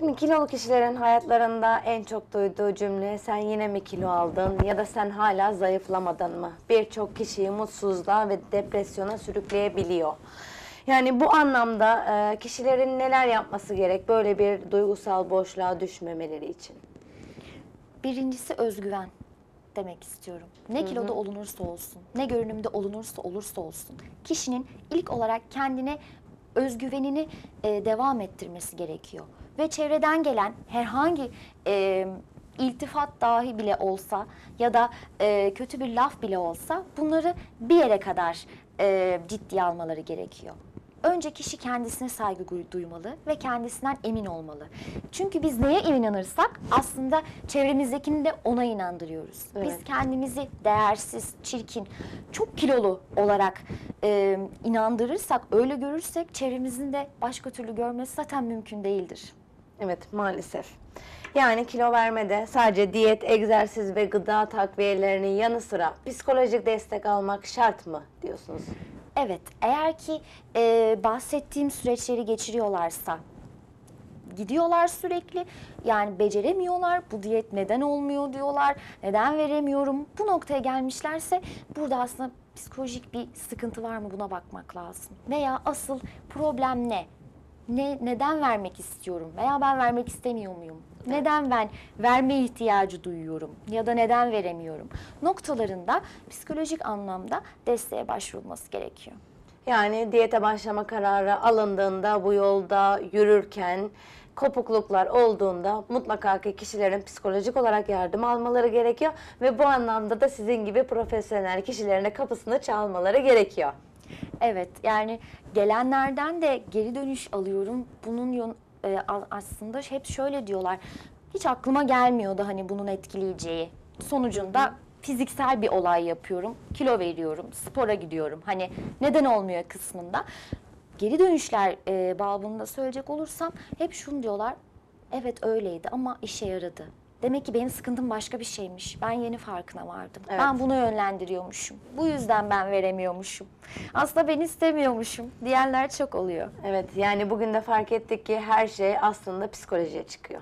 Şimdi kilolu kişilerin hayatlarında en çok duyduğu cümle sen yine mi kilo aldın ya da sen hala zayıflamadın mı? Birçok kişiyi mutsuzluğa ve depresyona sürükleyebiliyor. Yani bu anlamda e, kişilerin neler yapması gerek böyle bir duygusal boşluğa düşmemeleri için? Birincisi özgüven demek istiyorum. Ne kiloda olunursa olsun, ne görünümde olunursa olursa olsun. Kişinin ilk olarak kendine özgüvenini e, devam ettirmesi gerekiyor. Ve çevreden gelen herhangi e, iltifat dahi bile olsa ya da e, kötü bir laf bile olsa bunları bir yere kadar e, ciddiye almaları gerekiyor. Önce kişi kendisine saygı duy- duymalı ve kendisinden emin olmalı. Çünkü biz neye inanırsak aslında çevremizdekini de ona inandırıyoruz. Evet. Biz kendimizi değersiz, çirkin, çok kilolu olarak e, inandırırsak, öyle görürsek çevremizin de başka türlü görmesi zaten mümkün değildir. Evet maalesef. Yani kilo vermede sadece diyet, egzersiz ve gıda takviyelerinin yanı sıra psikolojik destek almak şart mı diyorsunuz? Evet, eğer ki e, bahsettiğim süreçleri geçiriyorlarsa, gidiyorlar sürekli, yani beceremiyorlar, bu diyet neden olmuyor diyorlar, neden veremiyorum, bu noktaya gelmişlerse burada aslında psikolojik bir sıkıntı var mı buna bakmak lazım. Veya asıl problem ne? Ne, neden vermek istiyorum veya ben vermek istemiyor muyum? Neden ben verme ihtiyacı duyuyorum ya da neden veremiyorum? Noktalarında psikolojik anlamda desteğe başvurulması gerekiyor. Yani diyete başlama kararı alındığında bu yolda yürürken kopukluklar olduğunda mutlaka ki kişilerin psikolojik olarak yardım almaları gerekiyor ve bu anlamda da sizin gibi profesyonel kişilerin de kapısını çalmaları gerekiyor. Evet yani gelenlerden de geri dönüş alıyorum. Bunun e, aslında hep şöyle diyorlar. Hiç aklıma gelmiyordu hani bunun etkileyeceği. Sonucunda fiziksel bir olay yapıyorum. Kilo veriyorum, spora gidiyorum. Hani neden olmuyor kısmında. Geri dönüşler e, babında söyleyecek olursam hep şunu diyorlar. Evet öyleydi ama işe yaradı. Demek ki benim sıkıntım başka bir şeymiş. Ben yeni farkına vardım. Evet. Ben bunu yönlendiriyormuşum. Bu yüzden ben veremiyormuşum. Aslında ben istemiyormuşum diyenler çok oluyor. Evet yani bugün de fark ettik ki her şey aslında psikolojiye çıkıyor.